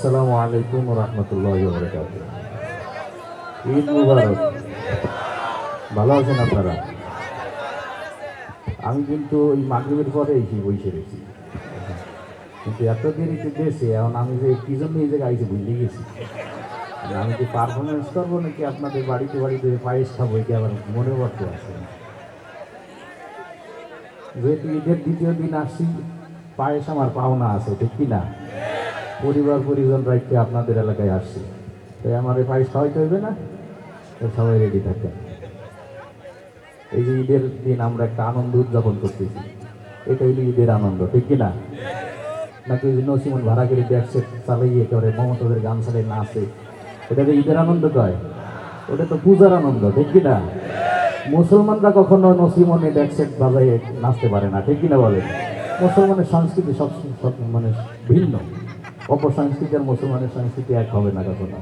আসসালামু আলাইকুম রহমতুল্লাহ ঈদ মুবারক। ভালো আছেন আপনারা? আমি কিন্তু ওই মাগরীবের পরে এসে বসে রয়েছি। কিন্তু এত দেরিতে গেছে এখন আমি যে কি জন্য এই জায়গায় আইসে ভুলে গেছি? আমি কি পারফরমেন্স করব নাকি আপনাদের বাড়িতে বাড়িতে পায়েস খাব এটা আবার মনে পড়তে আছে যেহেতু ঈদের দ্বিতীয় দিন আসছি পায়েস আমার পাওনা আছে ঠিক কি না? পরিবার পরিজন রাখতে আপনাদের এলাকায় আসছি। তাই আমার এই পায়েস খাওয়াইতে হইবে না সবাই রেডি থাকেন। এই যে ঈদের দিন আমরা একটা আনন্দ উদযাপন করতেছি। এটা হইল ঈদের আনন্দ, ঠিক কি না? নাকি ওই যে নসিমন ভাড়া করে দেখছে চালাইয়ে করে মমতাদের গান চালাই নাচে। এটা তো ঈদের আনন্দ কয়? ওটা তো পূজার আনন্দ, ঠিক কি না? মুসলমানরা কখনো নসিমনে ডেকসেট বাজায় নাচতে পারে না, ঠিক কিনা বলে মুসলমানের সংস্কৃতি সব মানে ভিন্ন। অপসংস্কৃতি আর মুসলমানের সংস্কৃতি এক হবে না কখনো।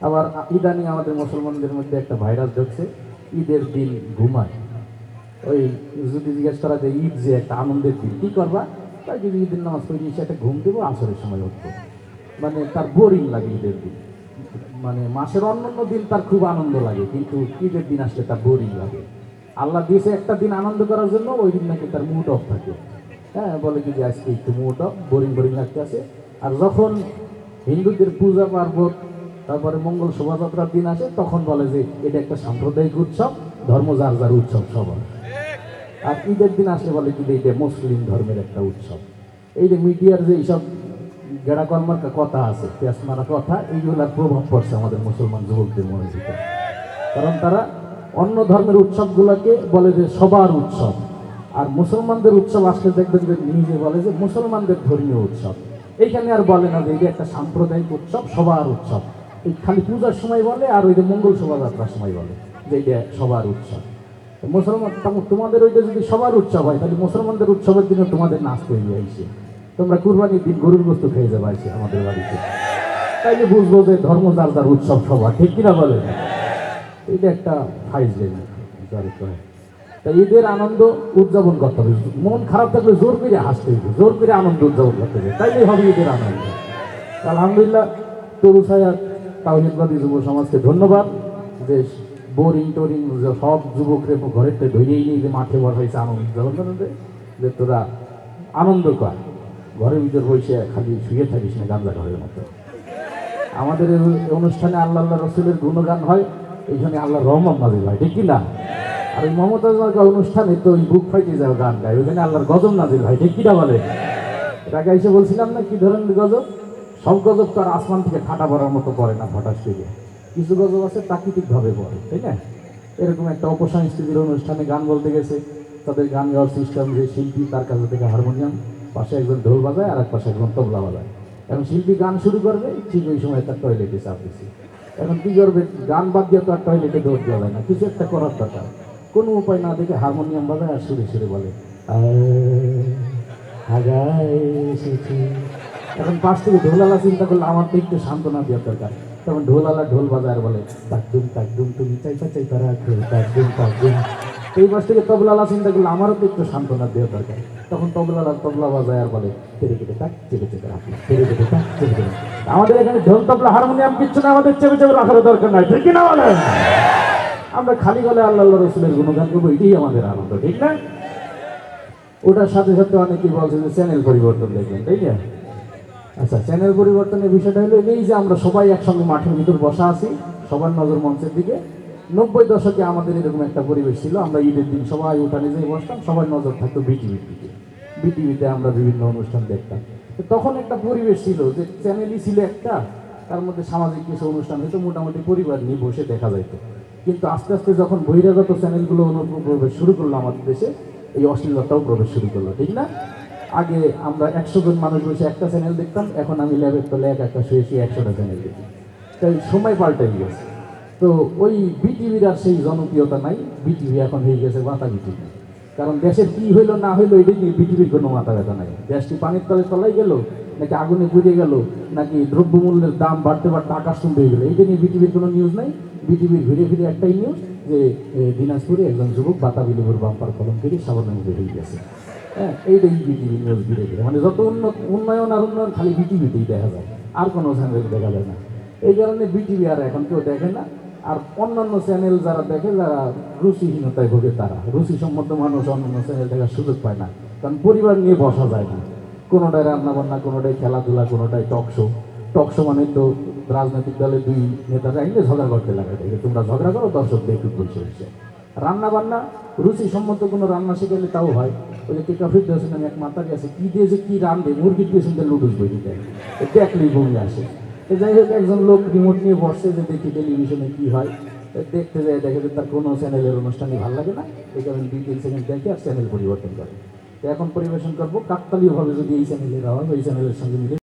আবার ইদানিং আমাদের মুসলমানদের মধ্যে একটা ভাইরাস ঢুকছে, ঈদের দিন ঘুমায়। ওই যদি জিজ্ঞেস করা যে ঈদ যে একটা আনন্দের দিন, কী করবা? তাই যদি ঈদের নামাজ পড়ে নিয়ে একটা ঘুম দেবো, আসরের সময় উঠবো। মানে তার বোরিং লাগে ঈদের দিন। মানে মাসের অন্যান্য দিন তার খুব আনন্দ লাগে, কিন্তু ঈদের দিন আসলে তার বোরিং লাগে। আল্লাহ দিয়েছে একটা দিন আনন্দ করার জন্য, ওই দিন নাকি তার মুড অফ থাকে। হ্যাঁ বলে কি যে আজকে একটু অফ বোরিং বোরিং লাগতে আছে। আর যখন হিন্দুদের পূজা পার্বণ, তারপরে মঙ্গল শোভাযাত্রার দিন আসে, তখন বলে যে এটা একটা সাম্প্রদায়িক উৎসব, ধর্ম যার যার উৎসব সবার। আর ঈদের দিন আসলে বলে কি এটা মুসলিম ধর্মের একটা উৎসব। এই যে মিডিয়ার যে এইসব গেড়া কর্মার কথা আছে, পেঁয়াজ মারা কথা, এইগুলার প্রভাব পড়ছে আমাদের মুসলমান যুবকদের মনে কারণ তারা অন্য ধর্মের উৎসবগুলোকে বলে যে সবার উৎসব। আর মুসলমানদের উৎসব আসলে দেখবেন যে নিজে বলে যে মুসলমানদের ধর্মীয় উৎসব। এইখানে আর বলে না যে এটা একটা সাম্প্রদায়িক উৎসব, সবার উৎসব। এই খালি পূজার সময় বলে আর ওই যে মঙ্গল শোভাযাত্রার সময় বলে যে এটা সবার উৎসব। মুসলমান তোমাদের ওইটা যদি সবার উৎসব হয়, তাহলে মুসলমানদের উৎসবের দিনে তোমাদের নাচ তৈরি হয়েছে তোমরা কুরবানির দিন গরুর বস্তু খেয়ে যাবে আছে আমাদের বাড়িতে। তাইলে বুঝব যে ধর্ম যার উৎসব সবার, ঠিক কিনা বলে এটা একটা ফাইজ তা ঈদের আনন্দ উদযাপন করতে হবে। মন খারাপ থাকলে জোর করে হাসতে হবে, জোর করে আনন্দ উদযাপন করতে হবে। তাইলে হবে ঈদের আনন্দ। আলহামদুলিল্লাহ তরু সায়াদ তাহিদবাদী যুব সমাজকে ধন্যবাদ। যে বোরিং, টোরিং সব যুবকরে ঘরের থেকে ধরেই নিয়ে যে মাঠে বসাইছে আনন্দ উদযাপন যে তোরা আনন্দ কর। ঘরের ভিতর বসে খালি শুয়ে থাকিস না গান্দা ঘরের মতো আমাদের অনুষ্ঠানে আল্লাহ আল্লাহ রসুলের গুণগান হয়, এইখানে আল্লাহ রহমান নাজিল হয়, ঠিক কি না? আর ওই মমতাজ অনুষ্ঠানে তো ওই বুক ফাইটে যাও গান গায় ওইখানে আল্লাহর গজব নাজিল হয়, ঠিক কিনা বলে? এটাকে এসে বলছিলাম না কি ধরনের গজব? সব গজব তো আর আসমান থেকে ঠাটা পড়ার মতো পড়ে না হঠাৎ থেকে কিছু গজব আছে প্রাকৃতিকভাবে পড়ে, তাই না? এরকম একটা অপসংস্কৃতির অনুষ্ঠানে গান বলতে গেছে, তাদের গান গাওয়ার সিস্টেম যে শিল্পী, তার কাছে থেকে হারমোনিয়াম, পাশে একজন ঢোল বাজায় আর এক পাশে একজন তবলা বাজায়। এখন শিল্পী গান শুরু করবে, ঠিক ওই সময় তার টয়লেটে চাপ দিচ্ছে এখন কি করবে? গান বাদ দিয়ে তো আর টয়লেটে দৌড় দেওয়া না, কিছু একটা করার দরকার। কোনো উপায় না দেখে হারমোনিয়াম বাজায় আর সুরে সুরে বলে। এখন পাশ থেকে ঢোলালা চিন্তা করলে আমার তো একটু সান্ত্বনা দেওয়ার দরকার। তখন ঢোলালা ঢোল বাজার বলে তাকদুম তাকদুম তুমি চাইপা চাইপা রাখো তাকদুম তাকদুম এই পাশ থেকে তবলালা চিন্তা করলে আমারও তো একটু সান্ত্বনা দেওয়ার দরকার। তখন তবলালা তবলা বাজায় আর বলে চেপে কেটে, তাক, চেপে চেপে রাখো চেপে চেপে তাক, চেপে চেপে আমাদের এখানে ঢোল, তবলা, হারমোনিয়াম কিচ্ছু না, আমাদের চেপে চেপে রাখার দরকার নাই। ঠিক না বলেন? আমরা খালি গলে আল্লাহ রসুলের গুণগান করব, এটাই আমাদের আনন্দ, ঠিক না? ওটার সাথে সাথে অনেকেই বলছে যে চ্যানেল পরিবর্তন দেখবেন, তাই না? আচ্ছা চ্যানেল পরিবর্তনের বিষয়টা হলো এই যে আমরা সবাই একসঙ্গে মাঠের ভিতর বসা আছি, সবার নজর মঞ্চের দিকে। নব্বই দশকে আমাদের এরকম একটা পরিবেশ ছিল, আমরা ঈদের দিন সবাই উঠানে যেয়ে বসতাম, সবার নজর থাকতো বিটিভির দিকে। বিটিভিতে আমরা বিভিন্ন অনুষ্ঠান দেখতাম। তখন একটা পরিবেশ ছিল যে চ্যানেলই ছিল একটা, তার মধ্যে সামাজিক কিছু অনুষ্ঠান হয়তো মোটামুটি পরিবার নিয়ে বসে দেখা যাইতো। কিন্তু আস্তে আস্তে যখন বহিরাগত চ্যানেলগুলো অনুপ্রবেশ শুরু করল আমাদের দেশে, এই অশ্লীলতাও প্রবেশ শুরু করল, ঠিক না? আগে আমরা একশো জন মানুষ বসে একটা চ্যানেল দেখতাম, এখন আমি ল্যাবের তলে এক একটা শুয়ে শুয়ে একশোটা চ্যানেল দেখি। তাই সময় পাল্টে গেছে। তো ওই বিটিভির আর সেই জনপ্রিয়তা নাই, বিটিভি এখন হয়ে গেছে মাথা বিটিভি কারণ দেশের কী হইল না হইল এটা বিটিভির কোনো মাথা ব্যথা নাই। দেশটি পানির তলে তলাই গেল নাকি আগুনে ঘুরে গেল, নাকি দ্রব্যমূল্যের দাম বাড়তে বাড়তে আকাশ চুম্বে গেলো? এটা নিয়ে বিটিভির কোনো নিউজ নাই। বিটিভির ঘুরে ফিরে একটাই নিউজ যে দিনাজপুরে একজন যুবক বাতাবি লেবুর বাম্পার কলম কেটে সাবধান হয়ে গেছে। হ্যাঁ এইটাই বিটিভি নিউজ ঘুরে ধীরে মানে যত উন্নত, উন্নয়ন আর উন্নয়ন খালি বিটিভিতেই দেখা যায়, আর কোনো চ্যানেল দেখা যায় না। এই কারণে বিটিভি আর এখন কেউ দেখে না। আর অন্যান্য চ্যানেল যারা দেখে, যারা রুচিহীনতায় ভোগে তারা। রুচিসম্মত মানুষ অন্যান্য চ্যানেল দেখার সুযোগ পায় না। কারণ পরিবার নিয়ে বসা যায় না। কোনোটাই রান্নাবান্না, কোনোটাই খেলাধুলা কোনোটায় টক শো টক শো মানে তো রাজনৈতিক দলের দুই নেতারা আইলে ঝগড়া করতে লাগে তোমরা ঝগড়া করো দর্শক একটু বসে বসে রান্না বান্না রুচিসম্মত কোনো রান্না শেখালে তাও হয়। ওই যে টেকা ফিট দেওয়া নামে এক মাতারি আছে, কী দিয়ে যে কী রান্ধে মুরগির শুনতে লুডুস বই দেয় দেখলেই বমি আসে। যাই হোক, একজন লোক রিমোট নিয়ে বসে যে দেখি টেলিভিশনে কী হয়। দেখতে যায়, দেখে যে তার কোনো চ্যানেলের অনুষ্ঠানই ভালো লাগে না। এই কারণে দুই, তিন সেকেন্ড দেখে আর চ্যানেল পরিবর্তন করে। এখন পরিবেশন করব। কাকতালীয়ভাবে যদি এই চ্যানেলে দেওয়া হয় ওই চ্যানেলের সঙ্গে মিলে